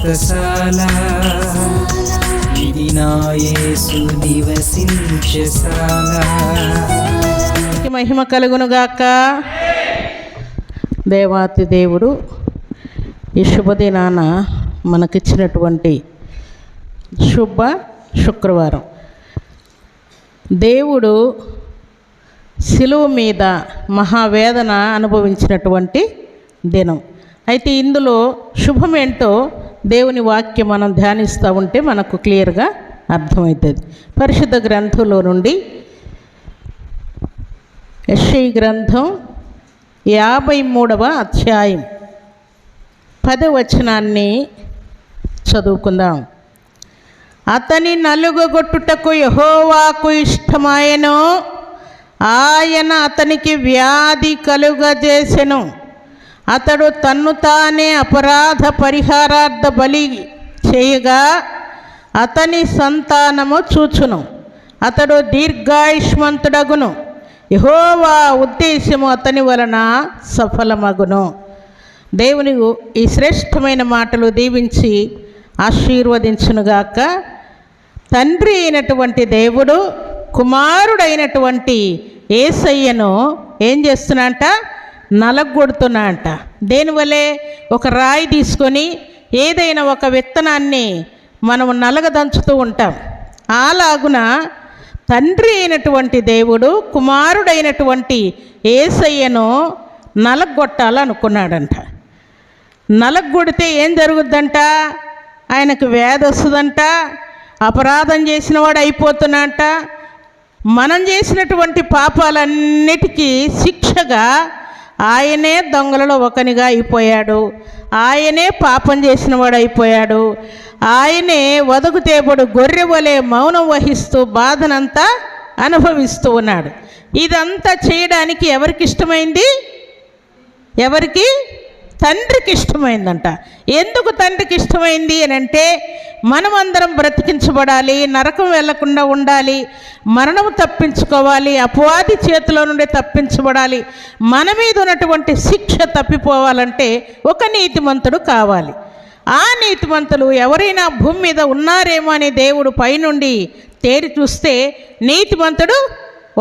వ్రతశాల ఇది నా నివసించశాల మహిమ కలుగునుగాక. దేవాతి దేవుడు ఈ శుభదినాన మనకిచ్చినటువంటి శుభ శుక్రవారం. దేవుడు శిలువ మీద మహావేదన అనుభవించినటువంటి దినం. అయితే ఇందులో శుభమేంటో దేవుని వాక్యం మనం ధ్యానిస్తూ ఉంటే మనకు క్లియర్గా అర్థమవుతుంది. పరిశుద్ధ గ్రంథంలో నుండి యశ్ఐ గ్రంథం యాభై మూడవ అధ్యాయం పదవచనాన్ని చదువుకుందాం. అతని నలుగొట్టుటకు యహోవాకు ఇష్టమాయను ఆయన అతనికి వ్యాధి కలుగజేసెను. అతడు తన్ను తానే అపరాధ పరిహారార్థ బలి చేయగా అతని సంతానము చూచును. అతడు దీర్ఘాయుష్మంతుడగును. యహోవా ఉద్దేశము అతని వలన సఫలమగును. దేవుని ఈ శ్రేష్టమైన మాటలు దీవించి ఆశీర్వదించునుగాక. తండ్రి అయినటువంటి దేవుడు కుమారుడైనటువంటి ఏసయ్యను ఏం చేస్తున్నంట నలగొడుతున్నాడంట దేనివల్లే ఒక రాయి తీసుకొని ఏదైనా ఒక విత్తనాన్ని మనము నలగదంచుతూ ఉంటాం. అలాగున తండ్రి అయినటువంటి దేవుడు కుమారుడైనటువంటి ఏసయ్యను నలగొట్టాలనుకున్నాడంట. నలగొడితే ఏం జరుగుద్దంట? ఆయనకు వ్యాధి వస్తుందంట అపరాధం చేసిన వాడు అయిపోతున్నట్ట మనం చేసినటువంటి పాపాలన్నిటికీ శిక్షగా ఆయనే దొంగలలో ఒకనిగా అయిపోయాడు. ఆయనే పాపం చేసిన వాడు అయిపోయాడు ఆయనే వదకు తేబడు గొర్రె వలె మౌనం వహిస్తూ బాధనంతా అనుభవిస్తూ ఉన్నాడు. ఇదంతా చేయడానికి ఎవరికి ఇష్టమైంది? ఎవరికి? తండ్రికి ఇష్టమైందంట. ఎందుకు తండ్రికి ఇష్టమైంది అని అంటే మనమందరం బ్రతికించబడాలి నరకం వెళ్ళకుండా ఉండాలి మరణం తప్పించుకోవాలి అపవాది చేతిలో నుండి తప్పించబడాలి మన మీద ఉన్నటువంటి శిక్ష తప్పిపోవాలంటే ఒక నీతిమంతుడు కావాలి. ఆ నీతిమంతులు ఎవరైనా భూమి మీద ఉన్నారేమో అని దేవుడు పైనుండి తేరి చూస్తే నీతిమంతుడు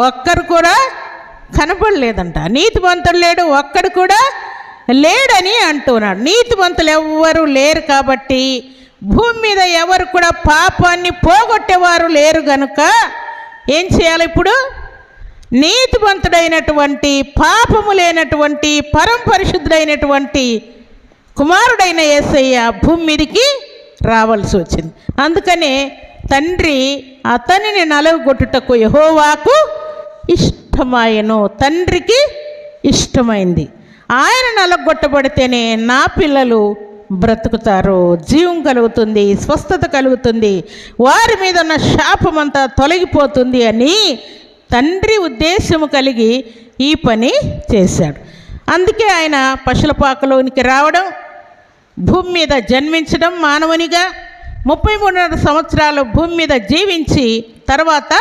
ఒక్కరు కూడా కనపడలేదంట. నీతిమంతుడు లేడు ఒక్కడు కూడా లేడని అంటున్నాడు. నీతివంతులు ఎవ్వరు లేరు కాబట్టి భూమి మీద ఎవరు కూడా పాపాన్ని పోగొట్టేవారు లేరు గనుక ఏం చేయాలి ఇప్పుడు? నీతివంతుడైనటువంటి పాపము లేనటువంటి పరంపరిశుద్ధుడైనటువంటి కుమారుడైన యేసయ్య భూమి మీదకి రావాల్సి వచ్చింది. అందుకనే తండ్రి అతనిని నలగొట్టుటకు యహోవాకు ఇష్టమాయను. తండ్రికి ఇష్టమైంది. ఆయన నలగొట్టబడితేనే నా పిల్లలు బ్రతుకుతారు. జీవం కలుగుతుంది స్వస్థత కలుగుతుంది. వారి మీద ఉన్న శాపమంతా తొలగిపోతుంది అని తండ్రి ఉద్దేశము కలిగి ఈ పని చేశాడు. అందుకే ఆయన పశులపాకలోనికి రావడం భూమి మీద జన్మించడం మానవునిగా ముప్పై మూడున్నర సంవత్సరాలు భూమి మీద జీవించి తర్వాత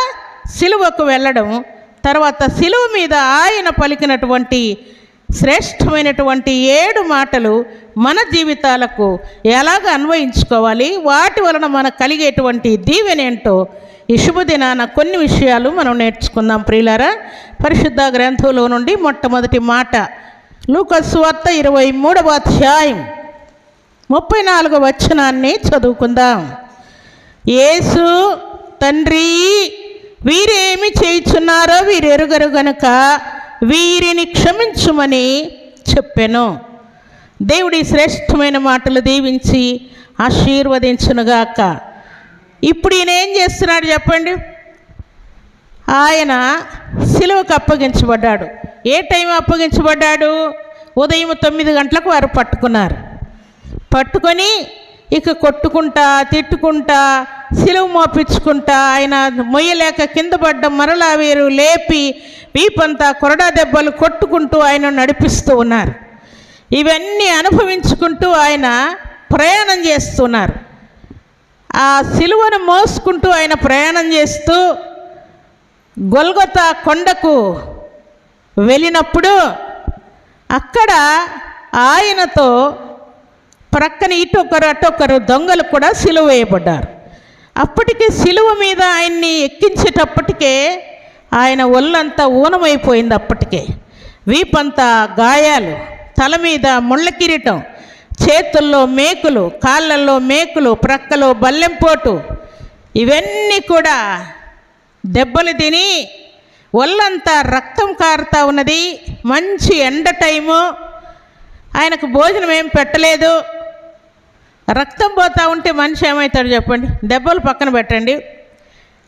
సిలువకు వెళ్ళడం తర్వాత సిలువ మీద ఆయన పలికినటువంటి శ్రేష్టమైనటువంటి ఏడు మాటలు మన జీవితాలకు ఎలాగ అన్వయించుకోవాలి? వాటి వలన మనకు కలిగేటువంటి దీవెనేంటో ఈ శుభదినాన కొన్ని విషయాలు మనం నేర్చుకుందాం ప్రియులారా. పరిశుద్ధ గ్రంథంలో నుండి మొట్టమొదటి మాట లూకస్వార్త ఇరవై మూడవ అధ్యాయం ముప్పై నాలుగో వచనాన్ని చదువుకుందాం. యేసు తండ్రి వీరేమి చేయుచున్నారో వీరెరుగరు గనుక వీరిని క్షమించుమని చెప్పెను. దేవుడి శ్రేష్టమైన మాటలు దీవించి ఆశీర్వదించునుగాక. ఇప్పుడు ఈయన ఏం చేస్తున్నాడు చెప్పండి? ఆయన సిలువకు అప్పగించబడ్డాడు. ఏ టైం అప్పగించబడ్డాడు? ఉదయం తొమ్మిది గంటలకు వారు పట్టుకున్నారు. పట్టుకొని ఇక కొట్టుకుంటా తిట్టుకుంటా సిలువ మోపించుకుంటా ఆయన మొయ్యలేక కింద పడ్డ మరలా వీరు లేపి వీపంతా కొరడా దెబ్బలు కొట్టుకుంటూ ఆయన నడిపిస్తూ ఉన్నారు. ఇవన్నీ అనుభవించుకుంటూ ఆయన ప్రయాణం చేస్తున్నారు. ఆ సిలువను మోసుకుంటూ ఆయన ప్రయాణం చేస్తూ గొల్గొత కొండకు వెళ్ళినప్పుడు అక్కడ ఆయనతో ప్రక్కన ఇటొకరు అటొకరు దొంగలు కూడా సిలువ వేయబడ్డారు. అప్పటికే సిలువ మీద ఆయన్ని ఎక్కించేటప్పటికే ఆయన ఒళ్ళంతా ఊనమైపోయింది అప్పటికే. వీపంతా గాయాలు తల మీద ముళ్ళ కిరీటం చేతుల్లో మేకులు కాళ్ళల్లో మేకులు ప్రక్కలో బల్లెంపోటు ఇవన్నీ కూడా దెబ్బలు తిని ఒళ్ళంతా రక్తం కారుతా ఉన్నది. మంచి ఎండ టైము. ఆయనకు భోజనం ఏం పెట్టలేదు. రక్తం పోతూ ఉంటే మనిషి ఏమవుతాడు చెప్పండి? దెబ్బలు పక్కన పెట్టండి.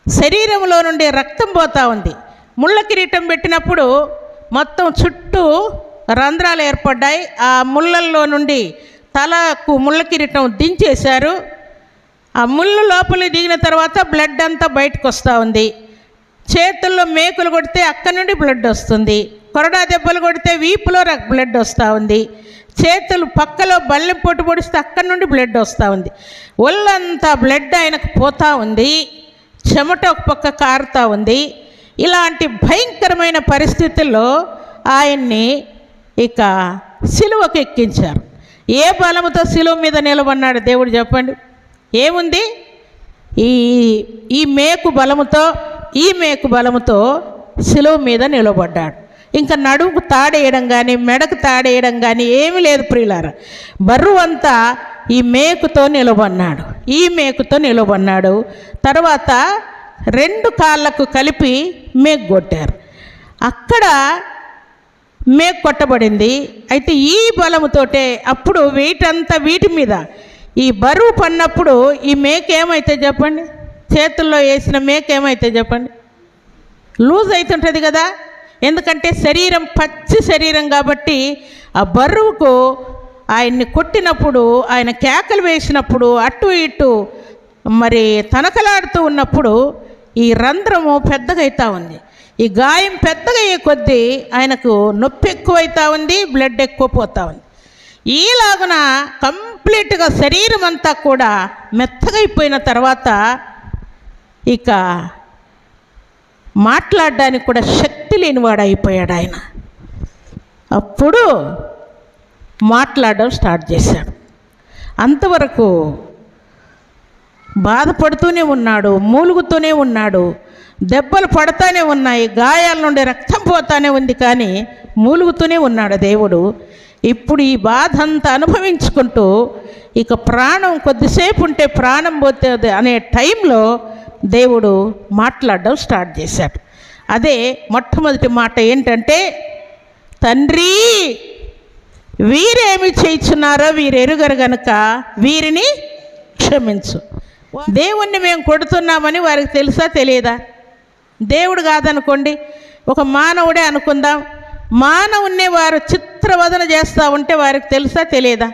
శరీరంలో నుండి రక్తం పోతా ఉంది. ముళ్ళ కిరీటం పెట్టినప్పుడు మొత్తం చుట్టూ రంధ్రాలు ఏర్పడ్డాయి. ఆ ముళ్ళల్లో నుండి తలకు ముళ్ళ కిరీటం దించేశారు. ఆ ముళ్ళు లోపలికి దిగిన తర్వాత బ్లడ్ అంతా బయటకు వస్తూ ఉంది. చేతుల్లో మేకులు కొడితే అక్కడి నుండి బ్లడ్ వస్తుంది. కొరడా దెబ్బలు కొడితే వీపులో రక్- బ్లడ్ వస్తూ ఉంది. చేతులు పక్కలో బల్లెం పొట్టు పొడిస్తే అక్కడి నుండి బ్లడ్ వస్తూ ఉంది. ఒళ్ళంతా బ్లడ్ ఆయనకు పోతా ఉంది. చెమట ఒక పక్క కారుతూ ఉంది. ఇలాంటి భయంకరమైన పరిస్థితుల్లో ఆయన్ని ఇక సిలువకు ఎక్కించారు. ఏ బలముతో సిలువ మీద నిలబడినాడు దేవుడు చెప్పండి? ఏముంది? ఈ ఈ మేకు బలముతో ఈ మేకు బలముతో సిలువ మీద నిలబడ్డాడు. ఇంకా నడువుకు తాడేయడం కానీ మెడకు తాడేయడం కానీ ఏమీ లేదు ప్రియులార. బరువు అంతా ఈ మేకుతో నిలబడినాడు. ఈ మేకుతో నిలబడినాడు. తర్వాత రెండు కాళ్ళకు కలిపి మేకు కొట్టారు. అక్కడ మేకు కొట్టబడింది. అయితే ఈ బలముతోటే అప్పుడు వీటంతా వీటి మీద ఈ బరువు పడినప్పుడు ఈ మేక ఏమైతే చెప్పండి? చేతుల్లో వేసిన మేక ఏమైతే చెప్పండి? లూజ్ అవుతుంటుంది కదా. ఎందుకంటే శరీరం పచ్చి శరీరం కాబట్టి ఆ బరువుకు ఆయన్ని కొట్టినప్పుడు ఆయన కేకలు వేసినప్పుడు అటు ఇటు మరి తనకలాడుతూ ఉన్నప్పుడు ఈ రంధ్రము పెద్దగా ఉంది. ఈ గాయం పెద్దగా అయ్యే కొద్దీ ఆయనకు నొప్పి ఎక్కువైతా ఉంది బ్లడ్ ఎక్కువ పోతూ ఉంది. ఈలాగున కంప్లీట్గా శరీరం అంతా కూడా మెత్తగా అయిపోయిన తర్వాత ఇక మాట్లాడడానికి కూడా శక్తి లేనివాడు అయిపోయాడు ఆయన. అప్పుడు మాట్లాడడం స్టార్ట్ చేశాడు. అంతవరకు బాధపడుతూనే ఉన్నాడు మూలుగుతూనే ఉన్నాడు దెబ్బలు పడతానే ఉన్నాయి గాయాల నుండి రక్తం పోతానే ఉంది కానీ మూలుగుతూనే ఉన్నాడు దేవుడు. ఇప్పుడు ఈ బాధ అంతా అనుభవించుకుంటూ ఇక ప్రాణం కొద్దిసేపు ఉంటే ప్రాణం పోతుంది అనే టైంలో దేవుడు మాట్లాడడం స్టార్ట్ చేశాడు. అదే మొట్టమొదటి మాట ఏంటంటే తండ్రి వీరేమి చేయించున్నారో వీరు ఎరుగరు గనుక వీరిని క్షమించు. దేవుణ్ణి మేము కొడుతున్నామని వారికి తెలుసా తెలియదా? దేవుడు కాదనుకోండి ఒక మానవుడే అనుకుందాం. మానవుణ్ణి వారు చిత్రవదన చేస్తూ ఉంటే వారికి తెలుసా తెలియదా?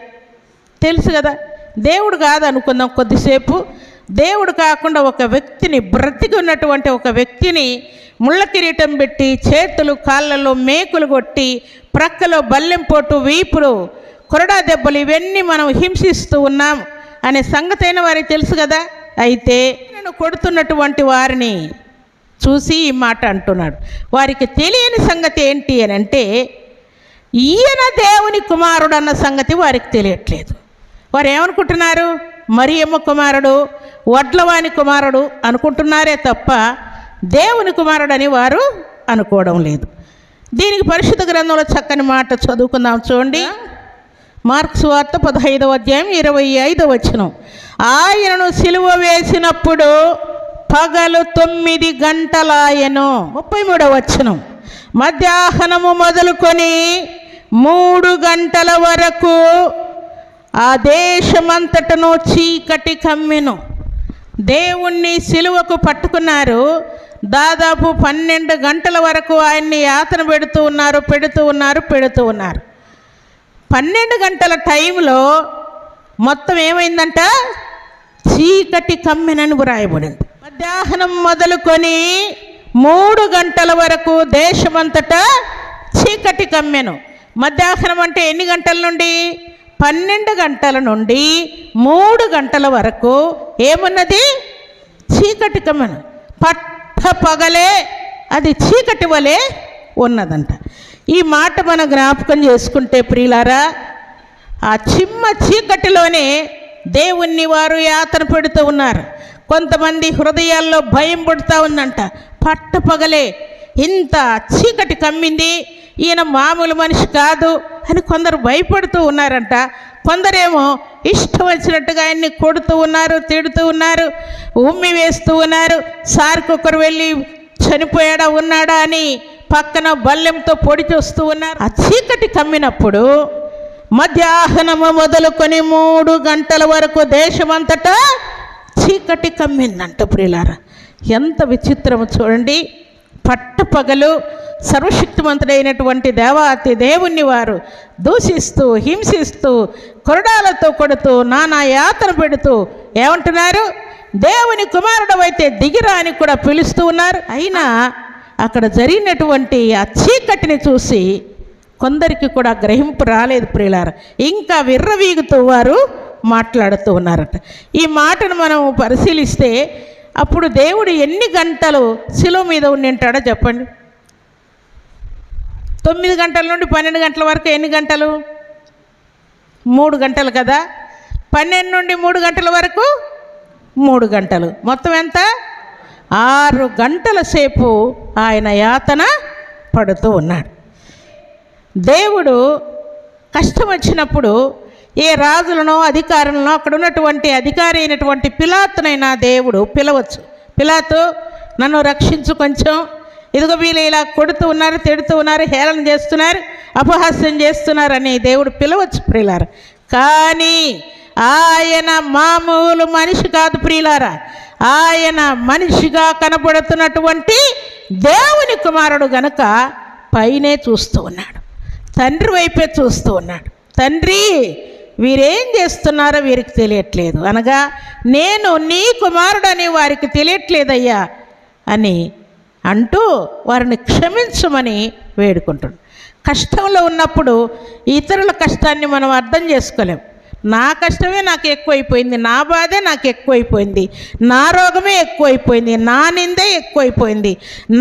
తెలుసు కదా. దేవుడు కాదనుకుందాం కొద్దిసేపు. దేవుడు కాకుండా ఒక వ్యక్తిని బ్రతికి ఉన్నటువంటి ఒక వ్యక్తిని ముళ్ళ కిరీటం పెట్టి చేతులు కాళ్ళలో మేకులు కొట్టి ప్రక్కలో బల్లెం పోటు వీపులు కొరడా దెబ్బలు ఇవన్నీ మనం హింసిస్తూ ఉన్నాం అనే సంగతి అయిన వారికి తెలుసు కదా? అయితే నన్ను కొడుతున్నటువంటి వారిని చూసి ఈ మాట అంటున్నాడు. వారికి తెలియని సంగతి ఏంటి అని అంటే ఈయన దేవుని కుమారుడు అన్న సంగతి వారికి తెలియట్లేదు. వారు ఏమనుకుంటున్నారు మరియమ్మ కుమారుడు వడ్లవాణి కుమారుడు అనుకుంటున్నారే తప్ప దేవుని కుమారుడని వారు అనుకోవడం లేదు. దీనికి పరిశుద్ధ గ్రంథంలో చక్కని మాట చదువుకుందాం చూడండి. మార్క్స్ వార్త పదహైదవ అధ్యాయం ఇరవై ఐదవ వచనం. ఆయనను సిలువ వేసినప్పుడు పగలు తొమ్మిది గంటలాయను. ముప్పై మూడవ వచనం. మధ్యాహ్నము మొదలుకొని మూడు గంటల వరకు ఆ దేశమంతటను చీకటి కమ్మెను. దేవుణ్ణి సిలువకు పట్టుకున్నారు. దాదాపు పన్నెండు గంటల వరకు ఆయన్ని యాతన పెడుతూ ఉన్నారు పెడుతూ ఉన్నారు పెడుతూ ఉన్నారు. పన్నెండు గంటల టైంలో మొత్తం ఏమైందంట? చీకటి కమ్మెనని వ్రాయబడింది. మధ్యాహ్నం మొదలుకొని మూడు గంటల వరకు దేశమంతటా చీకటి కమ్మెను. మధ్యాహ్నం అంటే ఎన్ని గంటల నుండి? పన్నెండు గంటల నుండి మూడు గంటల వరకు ఏమున్నది? చీకటి కమ్మెను పట్ట పగలే అది చీకటి వలె ఉన్నదంట. ఈ మాట మన జ్ఞాపకం చేసుకుంటే ప్రియులారా ఆ చిమ్మ చీకటిలోనే దేవుణ్ణి వారు యాతన పెడుతూ ఉన్నారు. కొంతమంది హృదయాల్లో భయం పుడుతూ ఉందంట. పట్ట పగలే ఇంత చీకటి కమ్మింది. ఈయన మామూలు మనిషి కాదు. అని కొందరు భయపడుతూ ఉన్నారంట. కొందరేమో ఇష్టం వచ్చినట్టుగా ఆయన్ని కొడుతూ ఉన్నారు తిడుతూ ఉన్నారు ఉమ్మి వేస్తూ ఉన్నారు. సార్కొకరు వెళ్ళి చనిపోయాడా ఉన్నాడా అని పక్కన బల్లెంతో పొడి చూస్తూ ఉన్నారు. ఆ చీకటి కమ్మినప్పుడు మధ్యాహ్నము మొదలుకొని మూడు గంటల వరకు దేశమంతటా చీకటి కమ్మిందంట ప్రియులారా. ఎంత విచిత్రము చూడండి. పట్టపగలు సర్వశక్తివంతుడైనటువంటి దేవాతి దేవుణ్ణి వారు దూషిస్తూ హింసిస్తూ కొరడాలతో కొడుతూ నానా యాతన పెడుతూ ఏమంటున్నారు? దేవుని కుమారుడు అయితే దిగిరా అని కూడా పిలుస్తూ ఉన్నారు. అయినా అక్కడ జరిగినటువంటి ఆ చీకటిని చూసి కొందరికి కూడా గ్రహింపు రాలేదు ప్రియులారు. ఇంకా విర్రవీగుతూ వారు మాట్లాడుతూ ఉన్నారట. ఈ మాటను మనం పరిశీలిస్తే అప్పుడు దేవుడు ఎన్ని గంటలు శిలువ మీద ఉండింటాడో చెప్పండి. తొమ్మిది గంటల నుండి పన్నెండు గంటల వరకు ఎన్ని గంటలు? మూడు గంటలు కదా. పన్నెండు నుండి మూడు గంటల వరకు మూడు గంటలు. మొత్తం ఎంత? ఆరు గంటల సేపు ఆయన యాతన పడుతూ ఉన్నాడు. దేవుడు కష్టం వచ్చినప్పుడు ఏ రాజులను అధికారులను అక్కడ ఉన్నటువంటి అధికారి అయినటువంటి పిలాతునైనా దేవుడు పిలవచ్చు. పిలాతు నన్ను రక్షించు కొంచెం. ఇదిగో వీళ్ళు ఇలా కొడుతూ ఉన్నారు తిడుతూ ఉన్నారు హేళన చేస్తున్నారు అపహాస్యం చేస్తున్నారని దేవుడు పిలవచ్చు ప్రియులారా. కానీ ఆయన మామూలు మనిషి కాదు ప్రియులారా. ఆయన మనిషిగా కనబడుతున్నటువంటి దేవుని కుమారుడు గనక పైనే చూస్తూ ఉన్నాడు. తండ్రి వైపే చూస్తూ ఉన్నాడు. తండ్రి వీరేం చేస్తున్నారో వీరికి తెలియట్లేదు. అనగా నేను నీ కుమారుడని వారికి తెలియట్లేదయ్యా అని అంటూ వారిని క్షమించమని వేడుకుంటాడు కష్టంలో ఉన్నప్పుడు ఇతరుల కష్టాన్ని మనం అర్థం చేసుకోలేం. నా కష్టమే నాకు ఎక్కువైపోయింది నా బాధే నాకు ఎక్కువైపోయింది నా రోగమే ఎక్కువైపోయింది నా నిందే ఎక్కువైపోయింది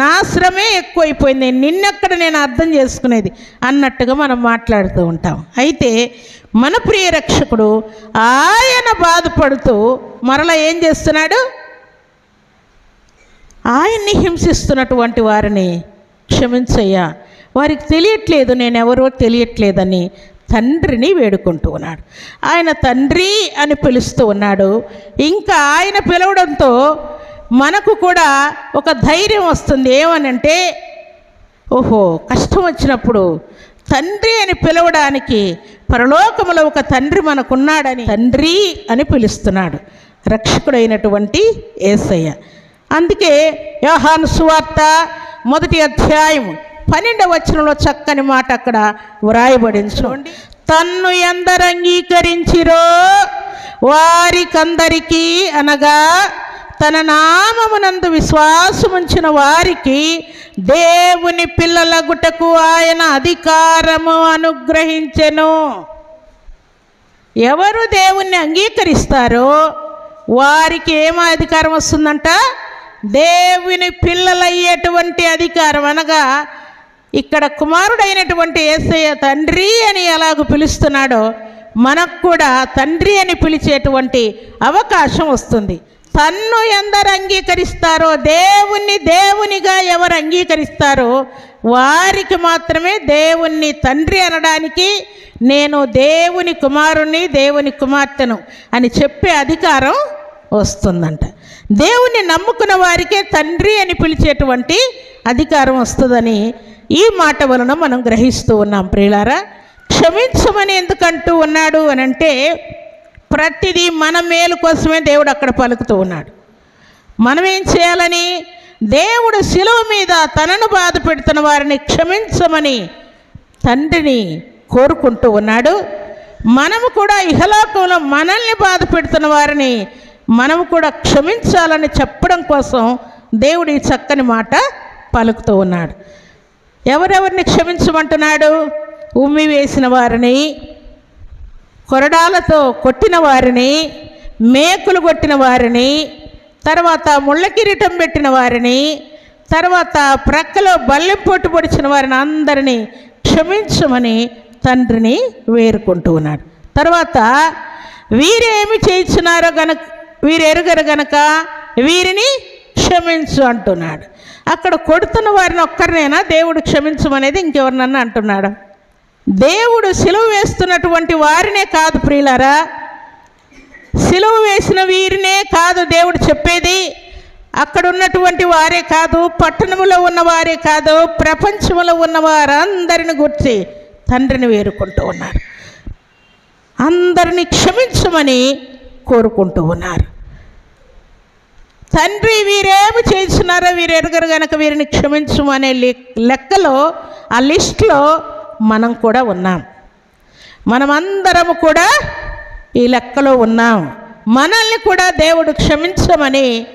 నా శ్రమే ఎక్కువైపోయింది నిన్నెక్కడ నేను అర్థం చేసుకునేది అన్నట్టుగా మనం మాట్లాడుతూ ఉంటాం. అయితే మన ప్రియ రక్షకుడు ఆయన బాధపడుతూ మరలా ఏం చేస్తున్నాడు? ఆయన్ని హింసిస్తున్నటువంటి వారిని క్షమించయ్యా. వారికి తెలియట్లేదు నేను ఎవరో తెలియట్లేదని తండ్రిని వేడుకుంటూ ఉన్నాడు. ఆయన తండ్రి అని పిలుస్తూ ఉన్నాడు. ఇంకా ఆయన పిలవడంతో మనకు కూడా ఒక ధైర్యం వస్తుంది. ఏమనంటే ఓహో కష్టం వచ్చినప్పుడు తండ్రి అని పిలవడానికి పరలోకములో ఒక తండ్రి మనకున్నాడని తండ్రి అని పిలుస్తున్నాడు. రక్షకుడైనటువంటి ఏసయ్య. అందుకే యోహాను సువార్త మొదటి అధ్యాయం పన్నెండవ వచనంలో చక్కని మాట అక్కడ వ్రాయబడించుకోండి తన్ను ఎందరు అంగీకరించిరో వారికందరికీ అనగా తన నామమునందు విశ్వాసముంచిన వారికి దేవుని పిల్లలగుటకు ఆయన అధికారము అనుగ్రహించెను. ఎవరు దేవుణ్ణి అంగీకరిస్తారో వారికి ఏమో అధికారం వస్తుందంట? దేవుని పిల్లలయ్యేటువంటి అధికారం. అనగా ఇక్కడ కుమారుడైనటువంటి ఏసయ్య తండ్రి అని ఎలాగ పిలుస్తున్నాడో మనకు కూడా తండ్రి అని పిలిచేటువంటి అవకాశం వస్తుంది. తన్ను ఎందరు అంగీకరిస్తారో దేవుణ్ణి దేవునిగా ఎవరు అంగీకరిస్తారో వారికి మాత్రమే దేవుణ్ణి తండ్రి అనడానికి నేను దేవుని కుమారుణ్ణి దేవుని కుమార్తెను అని చెప్పే అధికారం వస్తుందంట. దేవుణ్ణి నమ్ముకున్న వారికే తండ్రి అని పిలిచేటువంటి అధికారం వస్తుందని ఈ మాట వలన మనం గ్రహిస్తూ ఉన్నాం. ప్రియులారా క్షమించమని ఎందుకంటూ ఉన్నాడు అని అంటే ప్రతిదీ మన మేలు కోసమే దేవుడు అక్కడ పలుకుతూ ఉన్నాడు. మనం ఏం చేయాలని? దేవుడు శిలువ మీద తనను బాధ పెడుతున్న వారిని క్షమించమని తండ్రిని కోరుకుంటూ ఉన్నాడు. మనము కూడా ఇహలోకంలో మనల్ని బాధ పెడుతున్న వారిని మనము కూడా క్షమించాలని చెప్పడం కోసం దేవుడు ఈ చక్కని మాట పలుకుతూ ఉన్నాడు. ఎవరెవరిని క్షమించమంటున్నాడు? ఉమ్మి వేసిన వారిని కొరడాలతో కొట్టిన వారిని మేకులు కొట్టిన వారిని తర్వాత ముళ్ళ కిరీటం పెట్టిన వారిని తర్వాత ప్రక్కలో బల్లెం పొట్టు పొడిచిన వారిని అందరినీ క్షమించమని తండ్రిని వేరుకుంటూ ఉన్నాడు. తర్వాత వీరేమి చేయించినారో గనక వీరు ఎరుగరు గనక వీరిని క్షమించు అంటున్నాడు. అక్కడ కొడుతున్న వారిని ఒక్కరినైనా దేవుడు క్షమించమనేది ఇంకెవరినన్నా అంటున్నాడు? దేవుడు సిలువ వేస్తున్నటువంటి వారినే కాదు ప్రియులారా. సిలువ వేసిన వీరినే కాదు దేవుడు చెప్పేది. అక్కడ ఉన్నటువంటి వారే కాదు పట్టణంలో ఉన్నవారే కాదు ప్రపంచంలో ఉన్న వారందరిని గుర్చి తండ్రిని వేరుకుంటూ ఉన్నారు. అందరిని క్షమించమని కోరుకుంటూ ఉన్నారు. తండ్రి వీరేమి చేసినారో వీరు ఎరగరు గనక వీరిని క్షమించమనే లె- లెక్కలో ఆ లిస్టులో మనం కూడా ఉన్నాం. మనమందరము కూడా ఈ లెక్కలో ఉన్నాం. మనల్ని కూడా దేవుడు క్షమించమని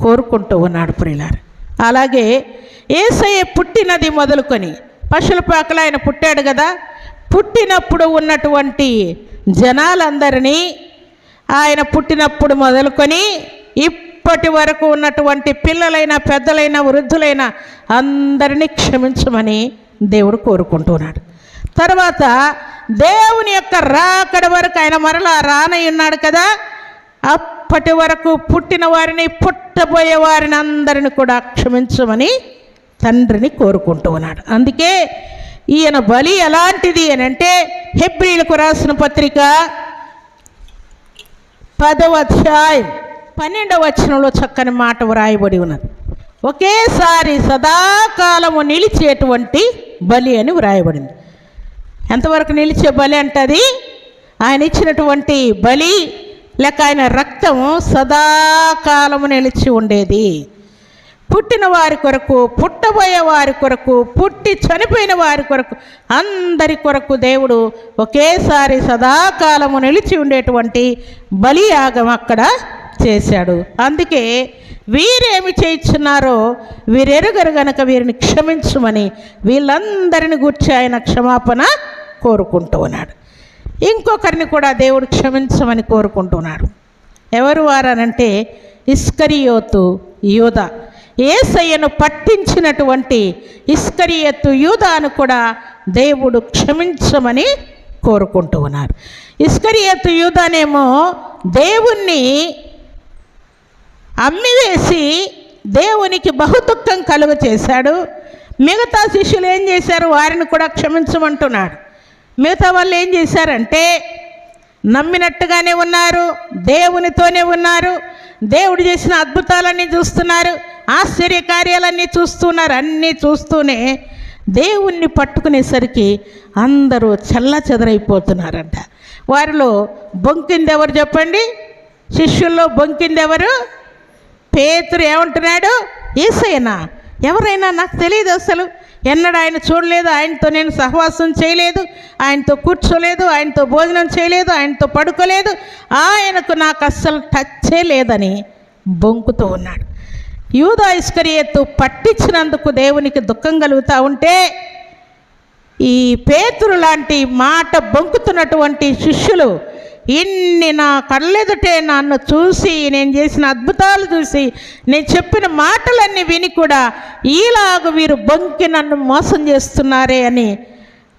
కోరుకుంటూ ఉన్నాడు ప్రియులారు. అలాగే ఏసయ్య పుట్టినది మొదలుకొని పశుల పాకలు ఆయన పుట్టాడు కదా పుట్టినప్పుడు ఉన్నటువంటి జనాలందరినీ ఆయన పుట్టినప్పుడు మొదలుకొని ఇప్పటి వరకు ఉన్నటువంటి పిల్లలైన పెద్దలైన వృద్ధులైన అందరినీ క్షమించమని దేవుడు కోరుకుంటున్నాడు. తర్వాత దేవుని యొక్క రాకడ వరకు ఆయన మరలా రానై ఉన్నాడు కదా అప్పటి వరకు పుట్టిన వారిని పుట్టబోయే వారిని అందరిని కూడా క్షమించమని తండ్రిని కోరుకుంటూ ఉన్నాడు అందుకే ఈయన బలి ఎలాంటిది అని అంటే హెబ్రిలకు రాసిన పత్రిక పదవ అధ్యాయం పన్నెండవ వచనంలో చక్కని మాట వ్రాయబడి ఉన్నది. ఒకేసారి సదాకాలము నిలిచేటువంటి బలి అని వ్రాయబడింది. ఎంతవరకు నిలిచే బలి అంటది? ఆయన ఇచ్చినటువంటి బలి లేక ఆయన రక్తం సదాకాలము నిలిచి ఉండేది. పుట్టిన వారి కొరకు పుట్టబోయే వారి కొరకు పుట్టి చనిపోయిన వారి కొరకు అందరి కొరకు దేవుడు ఒకేసారి సదాకాలము నిలిచి ఉండేటువంటి బలియాగం అక్కడ చేశాడు. అందుకే వీరేమి చేయించున్నారో వీరెరుగరు గనక వీరిని క్షమించమని వీళ్ళందరిని గుర్చి ఆయన క్షమాపణ కోరుకుంటూ ఉన్నాడు. ఇంకొకరిని కూడా దేవుడు క్షమించమని కోరుకుంటున్నాడు ఎవరు వారనంటే ఇస్కరియోతు యూధ ఏసయ్యను పట్టించినటువంటి ఇస్కరియత్తు యూదాను కూడా దేవుడు క్షమించమని కోరుకుంటూ ఉన్నారు. ఇస్కరియత్తు యూదానేమో దేవుణ్ణి అమ్మివేసి దేవునికి బహుదుఖం కలుగ చేశాడు మిగతా శిష్యులు ఏం చేశారు? వారిని కూడా క్షమించమంటున్నాడు. మిగతా వాళ్ళు ఏం చేశారంటే నమ్మినట్టుగానే ఉన్నారు దేవునితోనే ఉన్నారు దేవుడు చేసిన అద్భుతాలన్నీ చూస్తున్నారు ఆశ్చర్య కార్యాలన్నీ చూస్తున్నారు అన్నీ చూస్తూనే దేవుణ్ణి పట్టుకునేసరికి అందరూ చల్ల చెదరైపోతున్నారంట. వారిలో బొంకింది ఎవరు చెప్పండి? శిష్యుల్లో బొంకింది ఎవరు పేతురు ఏమంటున్నాడు? ఏసైనా ఎవరైనా నాకు తెలియదు అసలు. ఎన్నడూ ఆయన చూడలేదు ఆయనతో నేను సహవాసం చేయలేదు ఆయనతో కూర్చోలేదు ఆయనతో భోజనం చేయలేదు ఆయనతో పడుకోలేదు. ఆయనకు నాకు అస్సలు టచ్చే లేదని బొంకుతూ ఉన్నాడు. యూదా ఇస్కరియత్తు పట్టించినందుకు దేవునికి దుఃఖం కలుగుతూ ఉంటే ఈ పేతురు లాంటి మాట బొంకుతున్నటువంటి శిష్యులు ఇన్ని నా కళ్ళెదుటే నన్ను చూసి నేను చేసిన అద్భుతాలు చూసి నేను చెప్పిన మాటలన్నీ విని కూడా ఈలాగు వీరు బొంకి నన్ను మోసం చేస్తున్నారే అని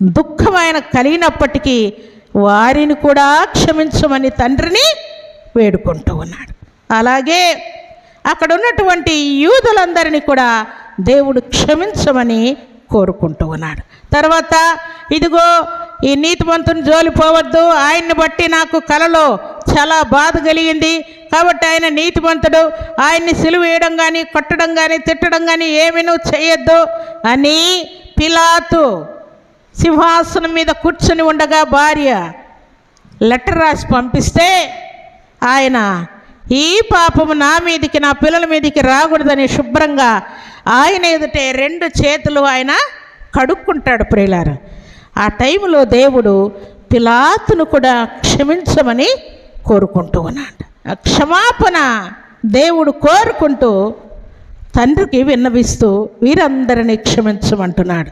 దుఃఖం ఆయన కలిగినప్పటికీ వారిని కూడా క్షమించమని తండ్రిని వేడుకుంటూ ఉన్నాడు. అలాగే అక్కడ ఉన్నటువంటి యూదులందరినీ కూడా దేవుడు క్షమించమని కోరుకుంటూ ఉన్నాడు. తర్వాత ఇదిగో ఈ నీతివంతుని జోలి పోవద్దు. ఆయన్ని బట్టి నాకు కలలో చాలా బాధ కలిగింది. కాబట్టి ఆయన నీతివంతుడు ఆయన్ని సిలువేయడం కానీ కొట్టడం కానీ తిట్టడం కానీ ఏమీ నువ్వు చేయొద్దు అని పిలాతు సింహాసనం మీద కూర్చొని ఉండగా భార్య లెటర్ రాసి పంపిస్తే ఆయన ఈ పాపము నా మీదికి నా పిల్లల మీదికి రాకూడదని శుభ్రంగా ఆయన ఎదుటే రెండు చేతులు ఆయన కడుక్కుంటాడు ప్రియులారు. ఆ టైంలో దేవుడు పిలాతును కూడా క్షమించమని కోరుకుంటూ ఉన్నాడు. ఆ క్షమాపణ దేవుడు కోరుకుంటూ తండ్రికి విన్నవిస్తూ వీరందరినీ క్షమించమంటున్నాడు.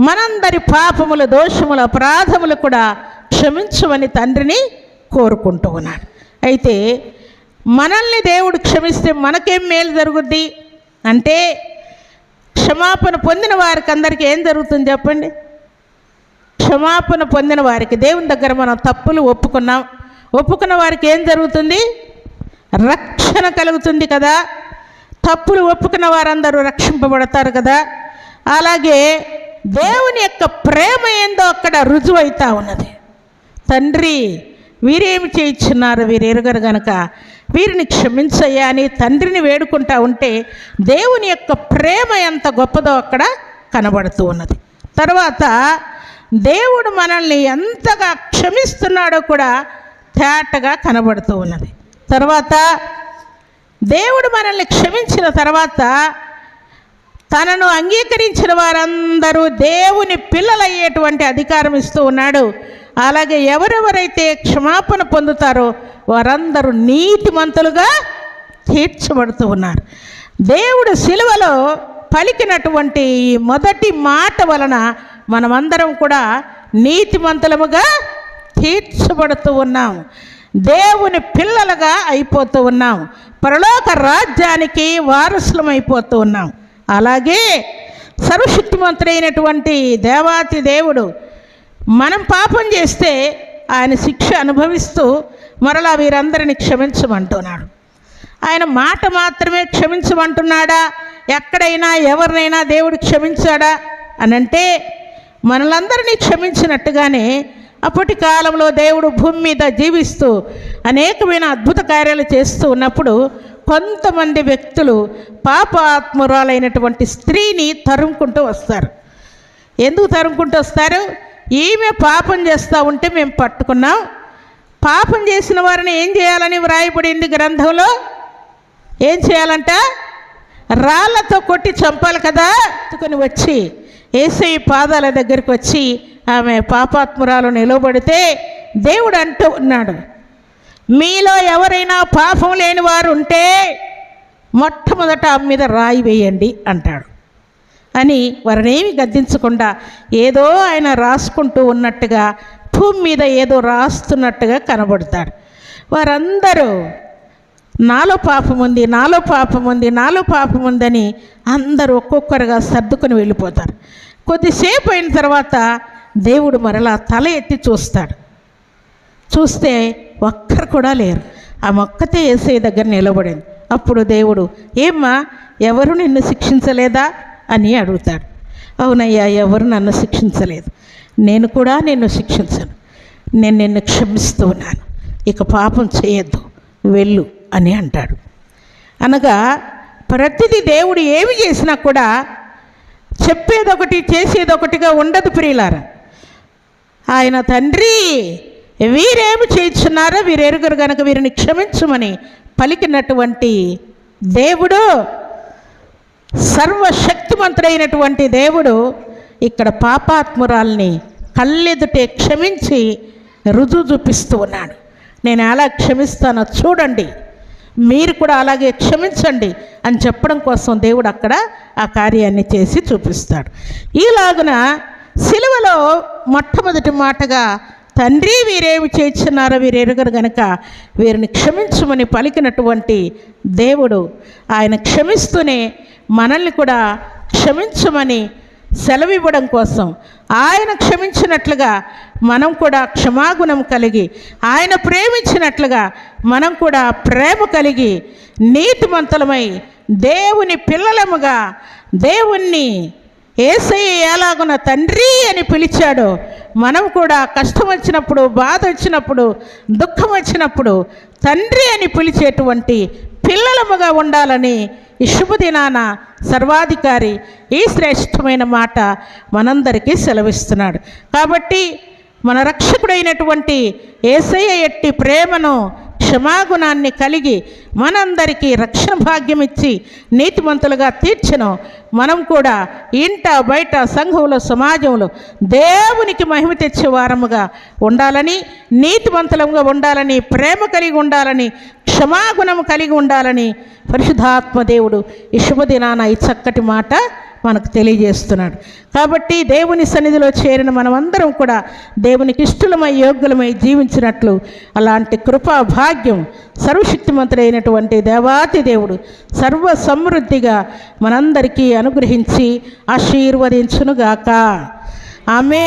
మనందరి పాపముల దోషముల అపరాధములు కూడా క్షమించమని తండ్రిని కోరుకుంటూ ఉన్నాడు. అయితే మనల్ని దేవుడు క్షమిస్తే మనకేం మేలు జరుగుద్ది? అంటే క్షమాపణ పొందిన వారికి అందరికీ ఏం జరుగుతుంది చెప్పండి? క్షమాపణ పొందిన వారికి దేవుని దగ్గర మనం తప్పులు ఒప్పుకున్నాం. ఒప్పుకున్న వారికి ఏం జరుగుతుంది? రక్షణ కలుగుతుంది కదా. తప్పులు ఒప్పుకున్న వారందరూ రక్షింపబడతారు కదా. అలాగే దేవుని యొక్క ప్రేమ ఏందో అక్కడ రుజువైతా ఉన్నది. తండ్రి వీరేమి చేయించున్నారు? వీరు ఎరుగరు గనక వీరిని క్షమించయ్యా అని తండ్రిని వేడుకుంటా ఉంటే దేవుని యొక్క ప్రేమ ఎంత గొప్పదో అక్కడ కనబడుతూ ఉన్నది. తర్వాత దేవుడు మనల్ని ఎంతగా క్షమిస్తున్నాడో కూడా తేటగా కనబడుతూ ఉన్నది. తర్వాత దేవుడు మనల్ని క్షమించిన తర్వాత తనను అంగీకరించిన వారందరూ దేవుని పిల్లలయ్యేటువంటి అధికారం ఇస్తూ ఉన్నాడు. అలాగే ఎవరెవరైతే క్షమాపణ పొందుతారో వారందరూ నీతిమంతులుగా తీర్చబడుతూ ఉన్నారు. దేవుడు సిలువలో పలికినటువంటి ఈ మొదటి మాట వలన మనమందరం కూడా నీతిమంతులముగా తీర్చబడుతూ ఉన్నాం. దేవుని పిల్లలుగా అయిపోతూ ఉన్నాం. పరలోక రాజ్యానికి వారసులం అయిపోతూ ఉన్నాం. అలాగే సర్వశక్తిమంతుడైనటువంటి దేవాతి దేవుడు మనం పాపం చేస్తే ఆయన శిక్ష అనుభవిస్తూ మరలా వీరందరిని క్షమించమంటున్నాడు. ఆయన మాట మాత్రమే క్షమించమంటున్నాడా? ఎక్కడైనా ఎవరినైనా దేవుడు క్షమించాడా? అనంటే మనలందరినీ క్షమించినట్టుగానే అప్పటి కాలంలో దేవుడు భూమి మీద జీవిస్తూ అనేకమైన అద్భుత కార్యాలు చేస్తూ ఉన్నప్పుడు కొంతమంది వ్యక్తులు పాపాత్మురాలైనటువంటి స్త్రీని తరుముకుంటూ వస్తారు. ఎందుకు తరుముకుంటూ వస్తారు? ఈమె పాపం చేస్తూ ఉంటే మేము పట్టుకున్నాం. పాపం చేసిన వారిని ఏం చేయాలని వ్రాయబడింది గ్రంథంలో? ఏం చేయాలంట? రాళ్ళతో కొట్టి చంపాలి కదా? కొని వచ్చి ఏసై పాదాల దగ్గరికి వచ్చి ఆమె పాపాత్మురాలు నిలబడితే దేవుడు అంటూ ఉన్నాడు మీలో ఎవరైనా పాపం లేని వారు ఉంటే మొట్టమొదట ఆమె మీద రాయి వేయండి అంటాడు. అని వారినేమి గద్దించకుండా ఏదో ఆయన రాసుకుంటూ ఉన్నట్టుగా భూమి మీద ఏదో రాస్తున్నట్టుగా కనబడతాడు. వారందరూ నాలో పాపం ఉంది నాలో పాపం ఉంది నాలో పాపం ఉందని అందరూ ఒక్కొక్కరుగా సర్దుకొని వెళ్ళిపోతారు. కొద్దిసేపు అయిన తర్వాత దేవుడు మరలా తల ఎత్తి చూస్తాడు. చూస్తే ఒక్కరు కూడా లేరు. ఆ మొక్కతే ఏసై దగ్గర నిలబడింది. అప్పుడు దేవుడు ఏమ్మా ఎవరు నిన్ను శిక్షించలేదా? అని అడుగుతాడు. అవునయ్యా ఎవరు నన్ను శిక్షించలేదు? నేను కూడా నిన్ను శిక్షించను. నేను నిన్ను క్షమిస్తూ ఉన్నాను. ఇక పాపం చేయొద్దు. వెళ్ళు. అని అంటాడు. అనగా ప్రతిదీ దేవుడు ఏమి చేసినా కూడా చెప్పేదొకటి చేసేదొకటిగా ఉండదు ప్రియులారా. ఆయన తండ్రి వీరేమి చేయించున్నారో వీరెరుగురు కనుక గనక వీరిని క్షమించమని పలికినటువంటి దేవుడు సర్వశక్తిమంతుడైనటువంటి దేవుడు ఇక్కడ పాపాత్మురాల్ని కళ్ళెదుటే క్షమించి రుజువు చూపిస్తూ ఉన్నాడు. నేను ఎలా క్షమిస్తానో చూడండి. మీరు కూడా అలాగే క్షమించండి అని చెప్పడం కోసం దేవుడు అక్కడ ఆ కార్యాన్ని చేసి చూపిస్తాడు. ఈలాగున సిలువలో మొట్టమొదటి మాటగా తండ్రి వీరేమి చేస్తున్నారో వీరు ఎరుగరు గనక వీరిని క్షమించమని పలికినటువంటి దేవుడు ఆయన క్షమిస్తూనే మనల్ని కూడా క్షమించమని సెలవివ్వడం కోసం ఆయన క్షమించినట్లుగా మనం కూడా క్షమాగుణం కలిగి ఆయన ప్రేమించినట్లుగా మనం కూడా ప్రేమ కలిగి నీతిమంతులమై దేవుని పిల్లలముగా దేవుణ్ణి ఏసయ్య ఎలాగున తండ్రి అని పిలిచాడో మనం కూడా కష్టం వచ్చినప్పుడు బాధ వచ్చినప్పుడు దుఃఖం వచ్చినప్పుడు తండ్రి అని పిలిచేటువంటి పిల్లలముగా ఉండాలని ఈ శుభదినాన సర్వాధికారి ఈ శ్రేష్టమైన మాట మనందరికీ సెలవిస్తున్నాడు. కాబట్టి మన రక్షకుడైనటువంటి ఏసయ్య ఎట్టి ప్రేమను క్షమాగుణాన్ని కలిగి మనందరికీ రక్షణ భాగ్యం ఇచ్చి నీతిమంతులుగా తీర్చను. మనం కూడా ఇంట బయట సంఘంలో సమాజంలో దేవునికి మహిమ తెచ్చే వారముగా ఉండాలని నీతిమంతులంగా ఉండాలని ప్రేమ కలిగి ఉండాలని క్షమాగుణం కలిగి ఉండాలని పరిశుద్ధాత్మ దేవుడు ఈ శుభదినాన ఈ చక్కటి మాట మనకు తెలియజేస్తున్నాడు. కాబట్టి దేవుని సన్నిధిలో చేరిన మనమందరం కూడా దేవునికి ఇష్టలమై యోగ్యులమై జీవించినట్లు అలాంటి కృపా భాగ్యం సర్వశక్తిమంతుడైనటువంటి దేవాతి దేవుడు సర్వ సమృద్ధిగా మనందరికీ అనుగ్రహించి ఆశీర్వదించునుగాక. ఆమె